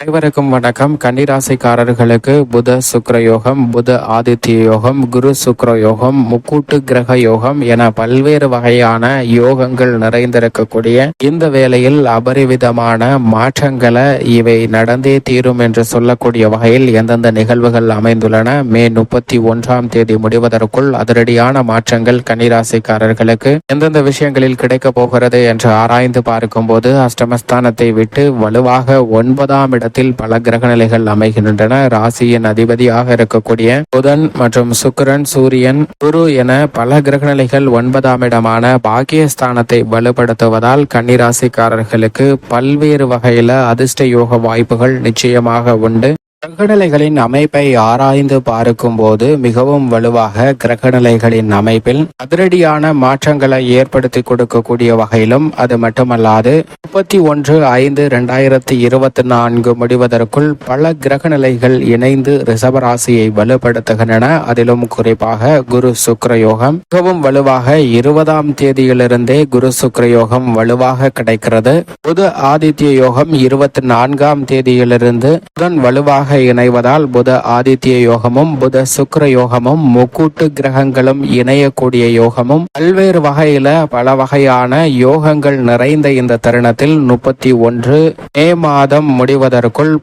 அனைவருக்கும் வணக்கம். கன்னிராசிக்காரர்களுக்கு புத சுக்கிர யோகம் புத ஆதித்ய யோகம் குரு சுக்கர யோகம் முக்கூட்டு கிரக யோகம் என பல்வேறு வகையான யோகங்கள் நிறைந்திருக்கக்கூடிய இந்த வேளையில் அபரிவிதமான மாற்றங்களை இவை நடந்தே தீரும் என்று சொல்லக்கூடிய வகையில் எந்தெந்த நிகழ்வுகள் அமைந்துள்ளன மே முப்பத்தி ஒன்றாம் தேதி முடிவதற்குள் அதிரடியான மாற்றங்கள் கன்னிராசிக்காரர்களுக்கு எந்தெந்த விஷயங்களில் கிடைக்கப் போகிறது என்று ஆராய்ந்து பார்க்கும்போது அஷ்டமஸ்தானத்தை விட்டு வலுவாக ஒன்பதாம் இடத்தில் பல கிரகநிலைகள் அமைகின்றன. ராசியின் அதிபதியாக இருக்கக்கூடிய புதன் மற்றும் சுக்கிரன் சூரியன் குரு என பல கிரகநிலைகள் ஒன்பதாம் இடமான பாக்கியஸ்தானத்தை வலுப்படுத்துவதால் கன்னிராசிக்காரர்களுக்கு பல்வேறு வகையில அதிர்ஷ்ட யோக வாய்ப்புகள் நிச்சயமாக உண்டு. கிரகநிலைகளின் அமைப்பை ஆராய்ந்து பார்க்கும்போது மிகவும் வலுவாக கிரகநிலைகளின் அமைப்பில் அதிரடியான மாற்றங்களை ஏற்படுத்தி கொடுக்கக்கூடிய வகையிலும் அது மட்டுமல்லாது முப்பத்தி ஒன்று ஐந்து இரண்டாயிரத்தி இருபத்தி நான்கு முடிவதற்குள் பல கிரகநிலைகள் இணைந்து ரிசவராசியை வலுப்படுத்துகின்றன. அதிலும் குறிப்பாக குரு சுக்ரயோகம் மிகவும் வலுவாக இருபதாம் தேதியிலிருந்தே குரு சுக்ரயோகம் வலுவாக கிடைக்கிறது. புது ஆதித்ய யோகம் இருபத்தி நான்காம் தேதியிலிருந்து புதன் வலுவாக இணைவதால் புத ஆதித்ய யோகமும் புத சுக்கர யோகமும் முக்கூட்டு கிரகங்களும் இணையக்கூடிய யோகமும் பல்வேறு வகையில பல வகையான யோகங்கள் நிறைந்த இந்த தருணத்தில் முப்பத்தி ஒன்று மே மாதம் முடிவதற்குள்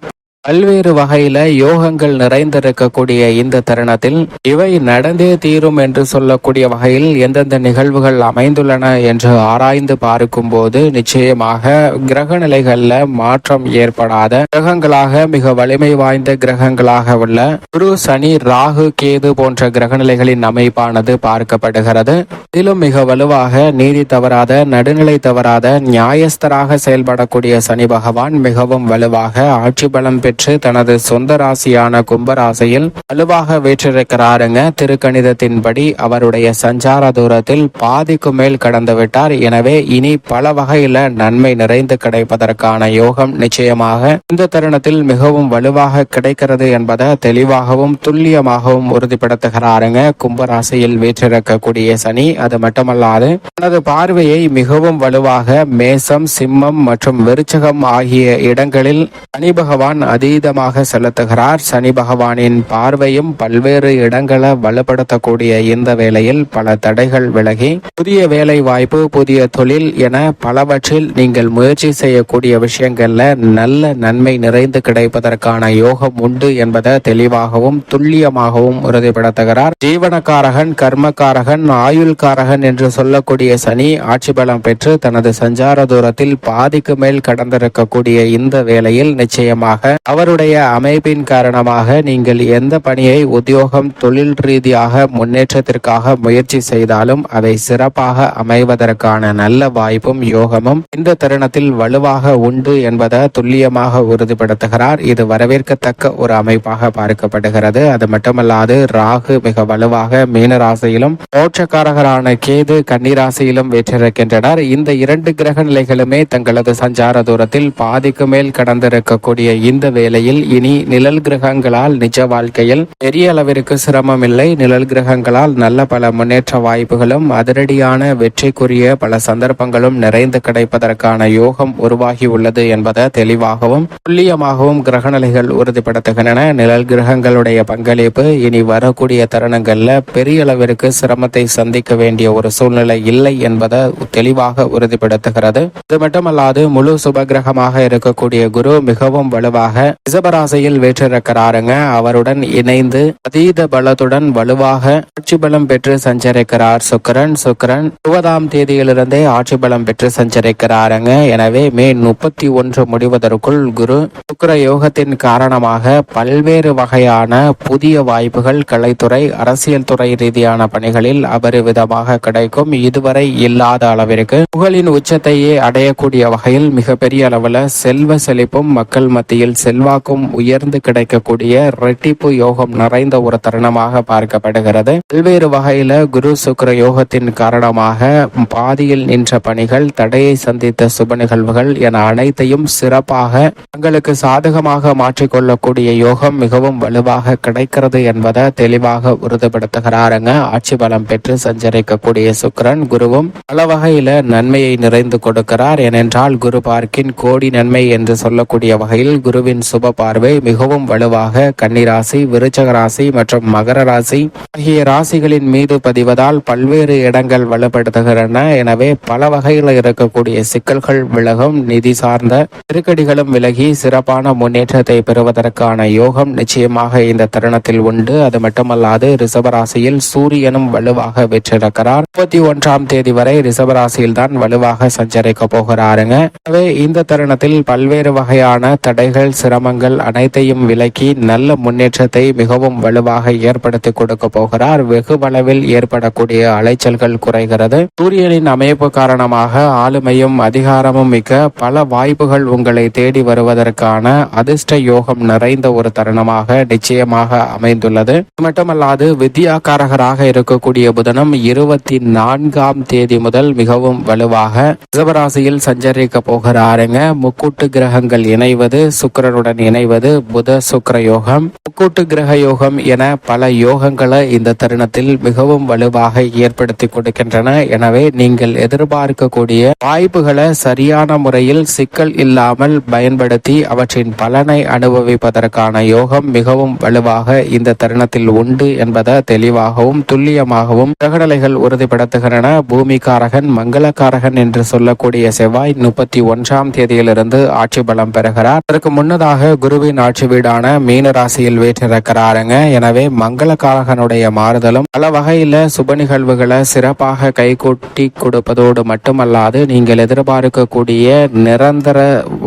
பல்வேறு வகையில யோகங்கள் நிறைந்திருக்கக்கூடிய இந்த தருணத்தில் இவை நடந்தே தீரும் என்று சொல்லக்கூடிய வகையில் எந்தெந்த நிகழ்வுகள் அமைந்துள்ளன என்று ஆராய்ந்து பார்க்கும்போது நிச்சயமாக கிரக நிலைகள்ல மாற்றம் ஏற்படாத கிரகங்களாக மிக வலிமை வாய்ந்த கிரகங்களாக உள்ள குரு சனி ராகு கேது போன்ற கிரகநிலைகளின் அமைப்பானது பார்க்கப்படுகிறது. இதிலும் மிக வலுவாக நீதி தவறாத நடுநிலை தவறாத நியாயஸ்தராக செயல்படக்கூடிய சனி பகவான் மிகவும் வலுவாக ஆட்சி பலம் பெற்று பெற்று தனது சொந்த ராசியான கும்பராசியில் வலுவாக வீற்றிருக்கிறாருங்க. திருக்கணிதத்தின்படி அவருடைய சஞ்சார தூரத்தில் பாதிக்கு மேல் கடந்து விட்டார். எனவே இனி பல வகையில நன்மை நிறைந்து கிடைப்பதற்கான யோகம் நிச்சயமாக இந்த தருணத்தில் மிகவும் வலுவாக கிடைக்கிறது என்பதை தெளிவாகவும் துல்லியமாகவும் உறுதிப்படுத்துகிறாருங்க. கும்பராசியில் வீற்றிருக்கக்கூடிய சனி அது மட்டுமல்லாது தனது பார்வையை மிகவும் வலுவாக மேசம் சிம்மம் மற்றும் விருச்சகம் ஆகிய இடங்களில் சனி பகவான் அதீதமாக செலுத்துகிறார். சனி பகவானின் பார்வையும் பல்வேறு இடங்களை வலுப்படுத்தக்கூடிய இந்த வேளையில் பல தடைகள் விலகி புதிய வேலை வாய்ப்பு புதிய தொழில் என பலவற்றில் நீங்கள் முயற்சி செய்யக்கூடிய விஷயங்கள்ல நல்ல நன்மை நிறைந்து கிடைப்பதற்கான யோகம் உண்டு என்பதை தெளிவாகவும் துல்லியமாகவும் உறுதிப்படுத்துகிறார். ஜீவனக்காரகன் கர்மக்காரகன் ஆயுள்காரகன் என்று சொல்லக்கூடிய சனி ஆட்சி பலம் பெற்று தனது சஞ்சார தூரத்தில் பாதிக்கு மேல் கடந்திருக்கக்கூடிய இந்த வேளையில் நிச்சயமாக அவருடைய அமைப்பின் காரணமாக நீங்கள் எந்த பணியை உத்தியோகம் தொழில் ரீதியாக முன்னேற்றத்திற்காக முயற்சி செய்தாலும் அதை சிறப்பாக அமைவதற்கான நல்ல வாய்ப்பும் யோகமும் இந்த தருணத்தில் வலுவாக உண்டு என்பதை துல்லியமாக உறுதிப்படுத்துகிறார். இது வரவேற்கத்தக்க ஒரு அமைப்பாக பார்க்கப்படுகிறது. அது மட்டுமல்லாது ராகு மிக வலுவாக மீன ராசியிலும் மோட்சக்காரகரான கேது கன்னிராசியிலும் வெற்றிருக்கின்றனர். இந்த இரண்டு கிரக நிலைகளுமே தங்களது சஞ்சார தூரத்தில் பாதிக்கு மேல் கடந்திருக்கக்கூடிய இந்த வேளையில் இனி நிழல் கிரகங்களால் நிஜ வாழ்க்கையில் பெரிய அளவிற்கு சிரமம் இல்லை நிழல் கிரகங்களால் நல்ல பல முன்னேற்ற வாய்ப்புகளும் அதிரடியான வெற்றிக்குரிய பல சந்தர்ப்பங்களும் நிறைந்து கிடைப்பதற்கான யோகம் உருவாகி உள்ளது என்பதை தெளிவாகவும் துல்லியமாகவும் கிரகநிலைகள் உறுதிப்படுத்துகின்றன. நிழல் கிரகங்களுடைய பங்களிப்பு இனி வரக்கூடிய தருணங்கள்ல பெரிய அளவிற்கு சிரமத்தை சந்திக்க வேண்டிய ஒரு சூழ்நிலை இல்லை என்பதை தெளிவாக உறுதிப்படுத்துகிறது. இது மட்டுமல்லாது முழு சுபகிரகமாக இருக்கக்கூடிய குரு மிகவும் வலுவாக ரிசபராசையில் வேற்றிருக்கிறாருங்க. அவருடன் இணைந்து அதீத பலத்துடன் வலுவாக ஆட்சி பலம் பெற்று சஞ்சரிக்கிறார் சுக்கரன். சுக்கரன் இருபதாம் தேதியிலிருந்தே ஆட்சி பலம் பெற்று சஞ்சரிக்கிறாருங்க. எனவே மே முப்பத்தி ஒன்று முடிவதற்குள் குரு சுக்கர யோகத்தின் காரணமாக பல்வேறு வகையான புதிய வாய்ப்புகள் கலைத்துறை அரசியல் துறை ரீதியான பணிகளில் அபரிவிதமாக கிடைக்கும். இதுவரை இல்லாத அளவிற்கு புகழின் உச்சத்தையே அடையக்கூடிய வகையில் மிகப்பெரிய அளவில் செல்வ செழிப்பும் மக்கள் மத்தியில் செல் செல்வாக்கும் உயர்ந்து கிடைக்கக்கூடிய ரெட்டிப்பு யோகம் நிறைந்த ஒரு தருணமாக பார்க்கப்படுகிறது. பல்வேறு வகையில குரு சுக்கிர யோகத்தின் காரணமாக பாதியில் நின்ற பணிகள் தடையை சந்தித்த சுப நிகழ்வுகள் என அனைத்தையும் சிறப்பாக தங்களுக்கு சாதகமாக மாற்றிக்கொள்ளக்கூடிய யோகம் மிகவும் வலுவாக கிடைக்கிறது என்பதை தெளிவாக உறுதிப்படுத்துகிறாருங்க. ஆட்சி பலம் பெற்று சஞ்சரிக்கக்கூடிய சுக்கரன் குருவும் பல வகையில நன்மையை நிறைந்து கொடுக்கிறார். ஏனென்றால் குரு பார்க்கின் கோடி நன்மை என்று சொல்லக்கூடிய வகையில் குருவின் செவ்வாயின் சுப பார்வை மிகவும் வலுவாக கன்னிராசி விருச்சக ராசி மற்றும் மகர ராசி ஆகிய ராசிகளின் மீது பதிவதால் பல்வேறு இடங்கள் வலுப்படுத்துகின்றன. எனவே பல வகையில் இருக்கக்கூடிய சிக்கல்கள் விலகும். நிதி சார்ந்த நெருக்கடிகளும் விலகி சிறப்பான முன்னேற்றத்தை பெறுவதற்கான யோகம் நிச்சயமாக இந்த தருணத்தில் உண்டு. அது மட்டுமல்லாது ரிஷபராசியில் சூரியனும் வலுவாக வெற்றிருக்கிறார் முப்பத்தி ஒன்றாம் தேதி வரை ரிஷபராசியில் தான் வலுவாக சஞ்சரிக்க போகிறாருங்க. எனவே இந்த தருணத்தில் பல்வேறு வகையான தடைகள் சிரமங்கள் அனைத்தையும் விலக்கி நல்ல முன்னேற்றத்தை மிகவும் வலுவாக ஏற்படுத்தி கொடுக்க போகிறார். வெகு அளவில் ஏற்படக்கூடிய அலைச்சல்கள் குறைகிறது. சூரியனின் அமைப்பு காரணமாக ஆளுமையும் அதிகாரமும் மிக்க பல வாய்ப்புகள் உங்களை தேடி வருவதற்கான அதிர்ஷ்ட யோகம் நிறைந்த ஒரு தருணமாக நிச்சயமாக அமைந்துள்ளது. மட்டுமல்லாது வித்யாகாரகராக இருக்கக்கூடிய புதனம் இருபத்தி நான்காம் தேதி முதல் மிகவும் வலுவாக ரிஷபராசியில் சஞ்சரிக்க போகிறாருங்க. முக்கூட்டு கிரகங்கள் இணைவது சுக்கரனுடன் இணைவது புத சுக்கர யோகம். முக்கூட்டு கிரக யோகம் என பல யோகங்களை இந்த தருணத்தில் மிகவும் வலுவாக ஏற்படுத்தி கொடுக்கின்றன. எனவே நீங்கள் எதிர்பார்க்கக்கூடிய வாய்ப்புகளை சரியான முறையில் சிக்கல் இல்லாமல் பயன்படுத்தி அவற்றின் பலனை அனுபவிப்பதற்கான யோகம் மிகவும் வலுவாக இந்த தருணத்தில் உண்டு என்பதை தெளிவாகவும் துல்லியமாகவும் கிரகநிலைகள் உறுதிப்படுத்துகின்றன. பூமிகாரகன் மங்களக்காரகன் என்று சொல்லக்கூடிய செவ்வாய் முப்பத்தி ஒன்றாம் தேதியிலிருந்து ஆட்சி பலம் பெறுகிறார். அதற்கு முன்னதாக குருவின் ஆட்சி வீடான மீன ராசியில் வீற்றிருக்கிறாருங்க. எனவே மங்களகாரகனுடைய மாறுதலும் பல வகையில சுப நிகழ்வுகளை சிறப்பாக கைகூட்டி கொடுப்பதோடு மட்டுமல்லாது நீங்கள் எதிர்பார்க்கக்கூடிய நிரந்தர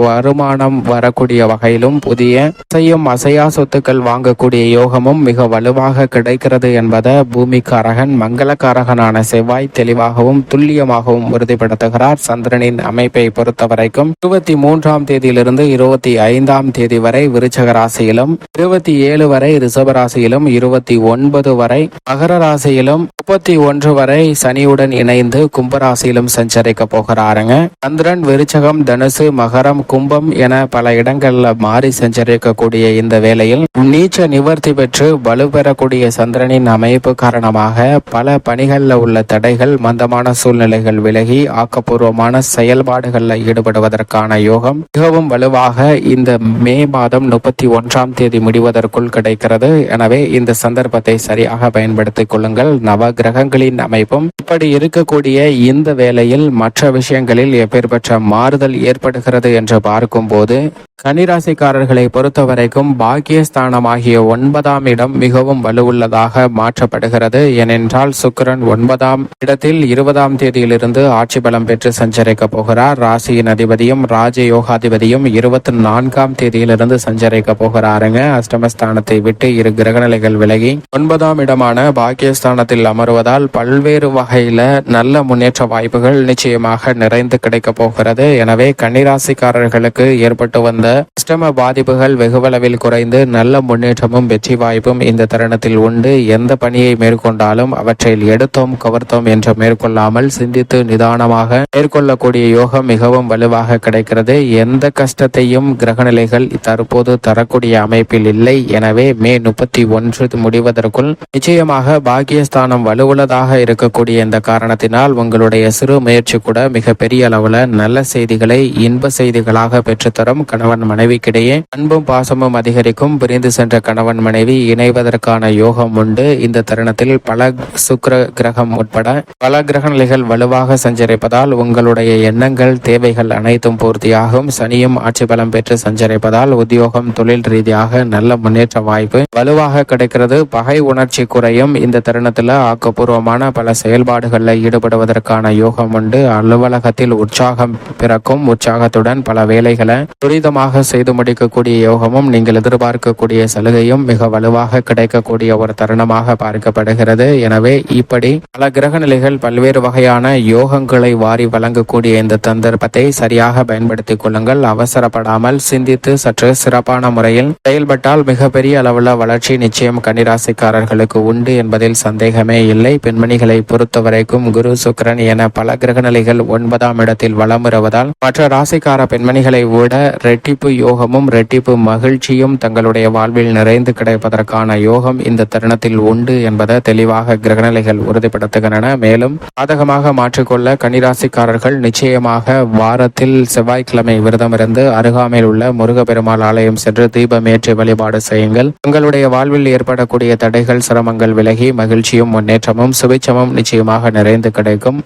வருமானம் வரக்கூடிய வகையிலும் புதிய செய்யும் அசையா சொத்துக்கள் வாங்கக்கூடிய யோகமும் மிக வலுவாக கிடைக்கிறது என்பதை பூமிக்காரகன் மங்களக்காரகனான செவ்வாய் தெளிவாகவும் துல்லியமாகவும் உறுதிப்படுத்துகிறார். சந்திரனின் அமைப்பை பொறுத்தவரைக்கும் இருபத்தி மூன்றாம் தேதியிலிருந்து இருபத்தி ஐந்தாம் தேதி வரை விருச்சக ராசியிலும் இருபத்தி ஏழு வரை ரிஷப ராசியிலும் இருபத்தி ஒன்பது வரை மகர ராசியிலும் முப்பத்தி ஒன்று வரை சனியுடன் இணைந்து கும்பராசியிலும் சஞ்சரிக்க போகிறாருங்க. சந்திரன் விருச்சகம் தனுசு மகரம் கும்பம் என பல இடங்கள்ல மாறி சஞ்சரிக்கக்கூடிய இந்த வேளையில் நீச்ச நிவர்த்தி பெற்று வலுப்பெறக்கூடிய சந்திரனின் அமைப்பு காரணமாக பல பணிகளில் உள்ள தடைகள் மந்தமான சூழ்நிலைகள் விலகி ஆக்கப்பூர்வமான செயல்பாடுகளில் ஈடுபடுவதற்கான யோகம் மிகவும் வலுவாக இந்த மே மாதம் முப்பத்தி ஒன்றாம் தேதி முடிவதற்குள் கிடைக்கிறது. எனவே இந்த சந்தர்ப்பத்தை சரியாக பயன்படுத்திக் கொள்ளுங்கள். நவ கிரகங்களின் அமைப்பும் இப்படி இருக்கக்கூடிய இந்த வேளையில் மற்ற விஷயங்களில் எப்பேற்பட்ட மாறுதல் ஏற்படுகிறது என்று பார்க்கும்போது கனிராசிக்காரர்களை பொறுத்தவரைக்கும் பாக்கியஸ்தானமாகிய ஒன்பதாம் இடம் மிகவும் வலுவுள்ளதாக மாற்றப்படுகிறது. ஏனென்றால் சுக்கிரன் ஒன்பதாம் இடத்தில் இருபதாம் தேதியிலிருந்து ஆட்சி பலம் பெற்று சஞ்சரிக்க போகிறார். ராசியின் அதிபதியும் ராஜ யோகாதிபதியும் இருபத்தி நான்காம் தேதி தேதியிலிருந்து சஞ்சரிக்க போகிறாருங்க. அஷ்டமஸ்தானத்தை விட்டு இரு கிரகநிலைகள் விலகி ஒன்பதாம் இடமான பாக்கியஸ்தானத்தில் அமர்வதால் பல்வேறு வகையில நல்ல முன்னேற்ற வாய்ப்புகள் நிச்சயமாக நிறைந்து கிடைக்க போகிறது. எனவே கன்னிராசிக்காரர்களுக்கு ஏற்பட்டு வந்த அஷ்டம பாதிப்புகள் வெகுவளவில் குறைந்து நல்ல முன்னேற்றமும் வெற்றி வாய்ப்பும் இந்த தருணத்தில் உண்டு. எந்த பணியை மேற்கொண்டாலும் அவற்றில் எடுத்தோம் கவர்த்தோம் என்று மேற்கொள்ளாமல் சிந்தித்து நிதானமாக மேற்கொள்ளக்கூடிய யோகம் மிகவும் வலுவாக கிடைக்கிறது. எந்த கஷ்டத்தையும் கிரகநிலைகள் தற்போது தரக்கூடிய அமைப்பில் இல்லை. எனவே மே முப்பத்தி ஒன்று முடிவதற்குள் நிச்சயமாக பாகியஸ்தானம் வலுவுள்ளதாக இருக்கக்கூடிய இந்த காரணத்தினால் உங்களுடைய சிறு முயற்சி கூட மிக பெரிய அளவுல நல்ல செய்திகளை இன்ப செய்திகளாக பெற்றுத்தரும் கணவன் மனைவிக்கிடையே. அன்பும் பாசமும் அதிகரிக்கும் பிரிந்து சென்ற கணவன் மனைவி இணைவதற்கான யோகம் உண்டு. இந்த தருணத்தில் பல சுக்கிர கிரகம் உட்பட பல கிரக நிலைகள் வலுவாக சஞ்சரிப்பதால் உங்களுடைய எண்ணங்கள் தேவைகள் அனைத்தும் பூர்த்தியாகும். சனியும் ஆட்சி பலம் பெற்று சஞ்சரிப்பதால் உத்தியோகம் தொழில் ரீதியாக நல்ல முன்னேற்ற வாய்ப்பு வலுவாக கிடைக்கிறது. பகை உணர்ச்சி குறையும். இந்த தருணத்தில் ஆக்கப்பூர்வமான பல செயல்பாடுகளில் ஈடுபடுவதற்கான யோகம் உண்டு. அலுவலகத்தில் உற்சாகம் பிறக்கும். உற்சாகத்துடன் பல வேலைகளை துரிதமாக செய்து முடிக்கக்கூடிய யோகமும் நீங்கள் எதிர்பார்க்கக்கூடிய சலுகையும் மிக வலுவாக கிடைக்கக்கூடிய ஒரு தருணமாக பார்க்கப்படுகிறது. எனவே இப்படி பல கிரக நிலைகள் பல்வேறு வகையான யோகங்களை வாரி வழங்கக்கூடிய இந்த சந்தர்ப்பத்தை சரியாக பயன்படுத்திக் கொள்ளுங்கள். அவசரப்படாமல் சிந்தித்து சற்று சிறப்பான முறையில் செயல்பட்டால் மிகப்பெரிய அளவுல வளர்ச்சி நிச்சயம் கன்னிராசிக்காரர்களுக்கு உண்டு என்பதில் சந்தேகமே இல்லை. பெண்மணிகளை பொறுத்தவரைக்கும் குரு சுக்கிரன் என பல கிரகநிலைகள் ஒன்பதாம் இடத்தில் வளம் வருவதால் மற்ற ராசிக்கார பெண்மணிகளை விட ரெட்டிப்பு யோகமும் ரெட்டிப்பு மகிழ்ச்சியும் தங்களுடைய வாழ்வில் நிறைந்து கிடைப்பதற்கான யோகம் இந்த தருணத்தில் உண்டு என்பதை தெளிவாக கிரகநிலைகள் உறுதிப்படுத்துகின்றன. மேலும் சாதகமாக மாற்றிக்கொள்ள கன்னிராசிக்காரர்கள் நிச்சயமாக வாரத்தில் செவ்வாய்க்கிழமை விரதம் இருந்து அருகாமையில் உள்ள முருக முருகப்பெருமாள் ஆலயம் சென்று தீபம் ஏற்றி வழிபாடு செய்யுங்கள். உங்களுடைய வாழ்வில் ஏற்படக்கூடிய தடைகள் சிரமங்கள் விலகி மகிழ்ச்சியும் முன்னேற்றமும் சுபிச்சமும் நிச்சயமாக நிறைந்து கிடைக்கும்.